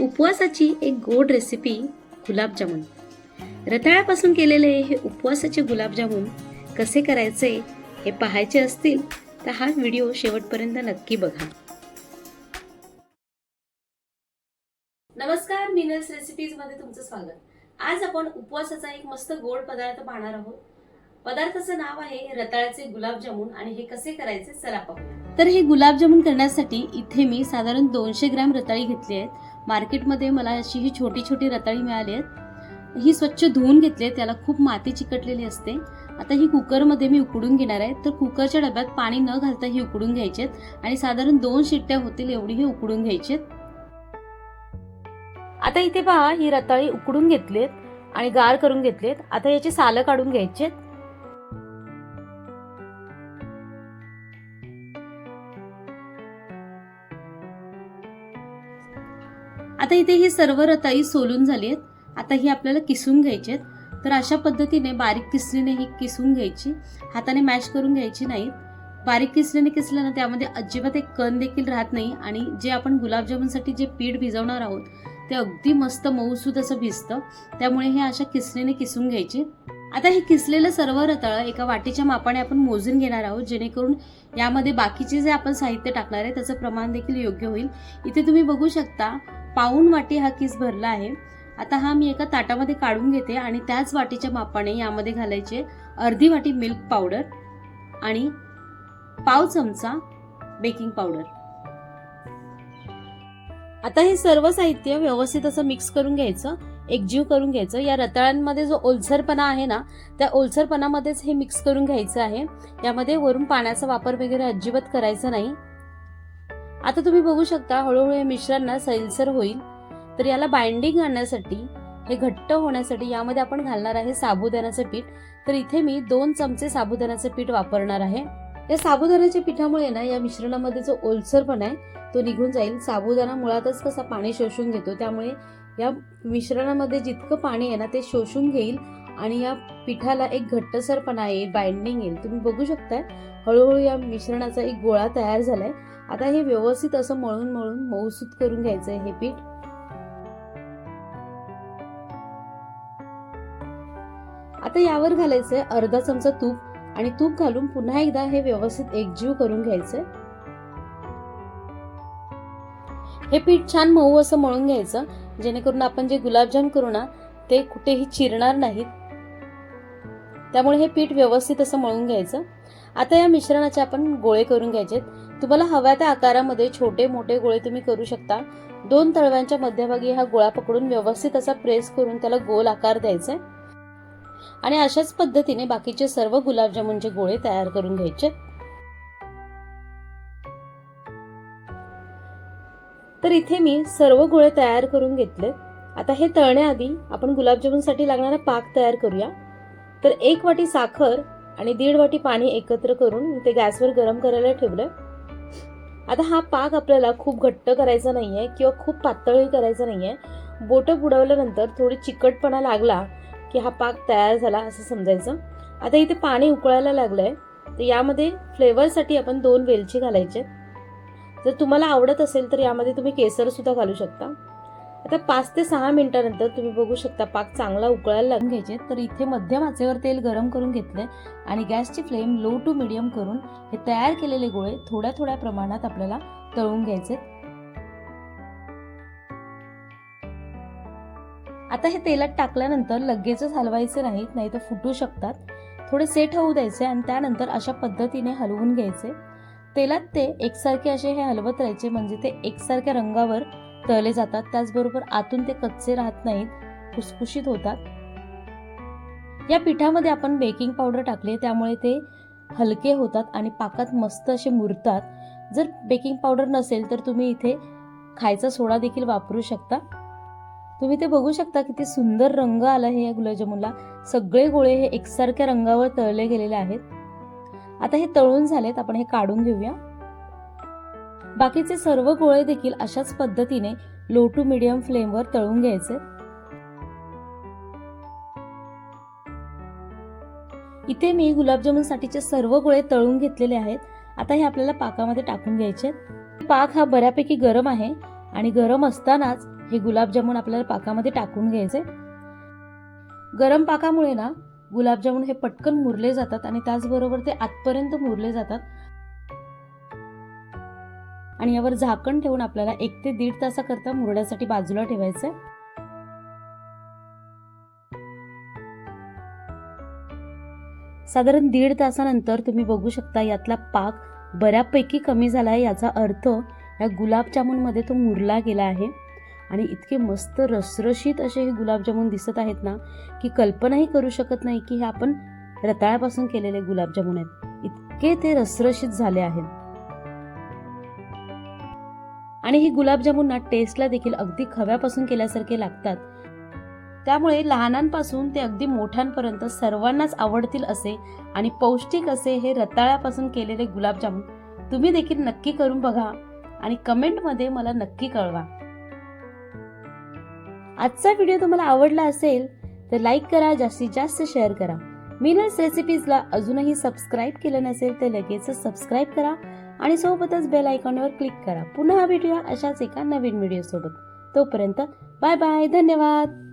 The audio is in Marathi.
उपवासाची एक गोड रेसिपी गुलाबजामुन. रताळ्यापासून केलेले हे उपवासाचे गुलाबजामुन कसे करायचे हे पाहायचे असतील तर हा व्हिडिओ शेवटपर्यंत नक्की बघा. नमस्कार मिनल्स रेसिपीजमध्ये तुमचं स्वागत. आज आपण उपवासाचा एक मस्त गोड पदार्थ पाहणार आहोत. पदार्थाचं नाव आहे रताळ्याचे गुलाबजामुन आणि हे कसे करायचे चला पाहूया. तर हे गुलाबजामुन करण्यासाठी इथे मी साधारण दोनशे ग्रॅम रताळी घेतली आहेत. मार्केटमध्ये मला अशी ही छोटी छोटी रताळी मिळाली आहेत. ही स्वच्छ धुवून घेतली त्याला खूप माती चिकटलेली असते. आता ही कुकरमध्ये मी उकडून घेणार आहे. तर कुकरच्या डब्यात पाणी न घालता ही उकडून घ्यायचे आहेत. आणि साधारण दोन शिट्ट्या होतील एवढी ही उकडून घ्यायचे आहेत. आता इथे पहा ही रताळी उकडून घेतलेत आणि गार करून घेतलेत. आता याचे सालं काढून घ्यायची आता इथे ही सर्व रताई सोलून झाली आहेत आता ही आपल्याला किसून घ्यायची आहेत. तर अशा पद्धतीने बारीक किसलीने ही किसून घ्यायची. हाताने मॅश करून घ्यायची नाही बारीक किसलीने किसलं ना त्यामध्ये अजिबात एक कण देखील राहत नाही आणि जे आपण गुलाबजामुनसाठी जे पीठ भिजवणार आहोत ते अगदी मस्त मऊसूद असं भिजतं. त्यामुळे हे अशा किसलीने किसून घ्यायची. आता हे किसलेलं सर्व रताळं एका वाटीच्या मापाने आपण मोजून घेणार आहोत. जेणेकरून यामध्ये बाकीचे जे आपण साहित्य टाकणार आहे त्याचं प्रमाण देखील योग्य होईल. इथे तुम्ही बघू शकता पाऊण वाटी हा किस भरला आहे. आता हा मी एका ताटामध्ये काढून घेते आणि त्याच वाटीच्या मापाने यामध्ये घालायचे अर्धी वाटी मिल्क पावडर आणि पाव चमचा बेकिंग पावडर. आता हे सर्व साहित्य व्यवस्थित असं मिक्स करून घ्यायचं एकजीव करून घ्यायचं. या रताळ्यांमध्ये जो ओलसरपणा आहे ना त्या ओलसरपणामध्येच हे मिक्स करून घ्यायचं आहे. यामध्ये वरून पाण्याचा वापर वगैरे अजिबात करायचा नाही. आता तुम्ही बघू शकता हळूहळू हे मिश्रण सैलसर होईल. तर याला बाइंडिंग आणण्यासाठी हे घट्ट होण्यासाठी यामध्ये आपण घालणार आहे साबुदाण्याचं पीठ. तर इथे मी दोन चमचे साबुदाण्याचं पीठ वापरणार आहे. या साबुदाण्याच्या पिठामुळे ना या मिश्रणामध्ये जो ओलसरपणा आहे तो निघून जाईल. साबुदाणा मुळातच कसा पाणी शोषून घेतो त्यामुळे या मिश्रणामध्ये जितकं पाणी आहे ना ते शोषून घेईल. आणि या पिठाला एक घट्टसरपणा येईल बाइंडिंग येईल. तुम्ही बघू शकताय हळूहळू या मिश्रणाचा एक गोळा तयार झालाय. आता हे व्यवस्थित असं मळून मळून मऊसूत करून घ्यायचंय हे पीठ. आता यावर घालायचंय अर्धा चमचा तूप आणि तूप घालून पुन्हा एकदा हे व्यवस्थित एकजीव करून घ्यायचंय. हे पीठ छान मऊ असं मळून घ्यायचं जेणेकरून आपण जे गुलाबजाम करू ना ते कुठेही चिरणार नाहीत. त्यामुळे हे पीठ व्यवस्थित असं मळून घ्यायचं. आता या मिश्रणाचे आपण गोळे करून घ्यायचे तुम्हाला हव्या त्या आकारामध्ये छोटे मोठे गोळे तुम्ही करू शकता. दोन तळव्यांच्या मध्यभागी हा गोळा पकडून व्यवस्थित असा प्रेस करून त्याला गोल आकार द्यायचा आणि अशाच पद्धतीने बाकीचे सर्व गुलाबजामुनचे गोळे तयार करून घ्यायचे तर इथे मी सर्व गोळे तयार करून घेतले आता हे तळण्याआधी आपण गुलाबजामुनसाठी लागणारा पाक तयार करूया. तर एक वाटी साखर आणि दीड वाटी पाणी एकत्र करून ते गॅसवर गरम करायला ठेवलं. आता हा पाक आपल्याला खूप घट्ट करायचा नाही आहे किंवा खूप पातळही करायचा नाही आहे बोटं बुडवल्यानंतर थोडी चिकटपणा लागला की हा पाक तयार झाला असं समजायचं. आता इथे पाणी उकळायला लागलं आहे तर यामध्ये फ्लेवरसाठी आपण दोन वेलची घालायचे. जर तुम्हाला आवडत असेल तर यामध्ये तुम्ही केसरसुद्धा घालू शकता. आता पाच ते सहा मिनिटानंतर तुम्ही बघू शकता पाक चांगला उकळायला लागून घ्यायचे तर इथे मध्यम आचेवर तेल गरम करून घेतले आणि गॅसची फ्लेम लो टू मिडियम करून हे तयार केलेले गोळे थोड्या थोड्या प्रमाणात आपल्याला तळून घ्यायचे. आता हे तेलात टाकल्यानंतर लगेचच हलवायचे नाहीत नाही तर फुटू शकतात. थोडे सेट होऊ द्यायचे आणि त्यानंतर अशा पद्धतीने हलवून घ्यायचे. तेलात ते एकसारखे असे हे हलवत राहायचे म्हणजे ते एकसारख्या रंगावर तळले जातात. त्याचबरोबर आतून ते कच्चे राहत नाहीत. कुसकुशीत होतात. या पिठामध्ये आपण बेकिंग पावडर टाकले. त्यामुळे ते हलके होतात आणि पाकात मस्त असे मुरतात. जर बेकिंग पावडर नसेल तर तुम्ही इथे खायचा सोडा देखील वापरू शकता. तुम्ही ते बघू शकता किती सुंदर रंग आला आहे या गुलाबजामुनला. सगळे गोळे हे एकसारख्या रंगावर तळले गेलेले आहेत. आता हे तळून झालेत. आपण हे काढून घेऊया. बाकीचे सर्व गोळे देखील अशाच पद्धतीने लो टू मिडियम फ्लेमवर तळून घ्यायचे. इथे मी गुलाबजामुनसाठीचे सर्व गोळे तळून घेतलेले आहेत. आता हे आपल्याला पाकामध्ये टाकून घ्यायचे. पाक हा बऱ्यापैकी गरम आहे आणि गरम असतानाच हे गुलाबजामुन आपल्याला पाकामध्ये टाकून घ्यायचे. गरम पाकामुळे ना गुलाबजामुन हे पटकन मुरले जातात आणि त्याचबरोबर ते आतपर्यंत मुरले जातात. आणि यावर झाकण ठेवून आपल्याला एक ते दीड तासाकरता मुरण्यासाठी बाजूला ठेवायचं साधारण दीड तासानंतर तुम्ही बघू शकता यातला पाक बऱ्यापैकी कमी झाला आहे याचा अर्थ या गुलाबजामुनमध्ये तो मुरला गेला आहे. आणि इतके मस्त रसरशीत असे हे गुलाबजामुन दिसत आहेत ना की कल्पनाही करू शकत नाही की हे आपण रताळ्यापासून केलेले गुलाबजामुन आहेत. इतके ते रसरशीत झाले आहेत. आणि ही गुलाबजामुन ना टेस्टला देखील अगदी खव्यापासून केल्यासारखे लागतात. त्यामुळे लहानांपासून ते अगदी मोठ्यांपर्यंत सर्वांनाच आवडतील असे आणि पौष्टिक असे हे रताळ्यापासून केलेले गुलाबजामुन तुम्ही देखील नक्की करून बघा आणि कमेंटमध्ये मला नक्की कळवा. आजचा व्हिडिओ तुम्हाला आवडला असेल तर लाईक करा जास्तीत जास्त शेअर करा. मिनल्स रेसिपीजला अजूनही सबस्क्राईब केलं नसेल तर लगेच सबस्क्राईब करा आणि सोबतच बेल आयकॉनवर क्लिक करा. पुन्हा भेटूया अशाच एका नवीन व्हिडिओसोबत तोपर्यंत बाय बाय धन्यवाद!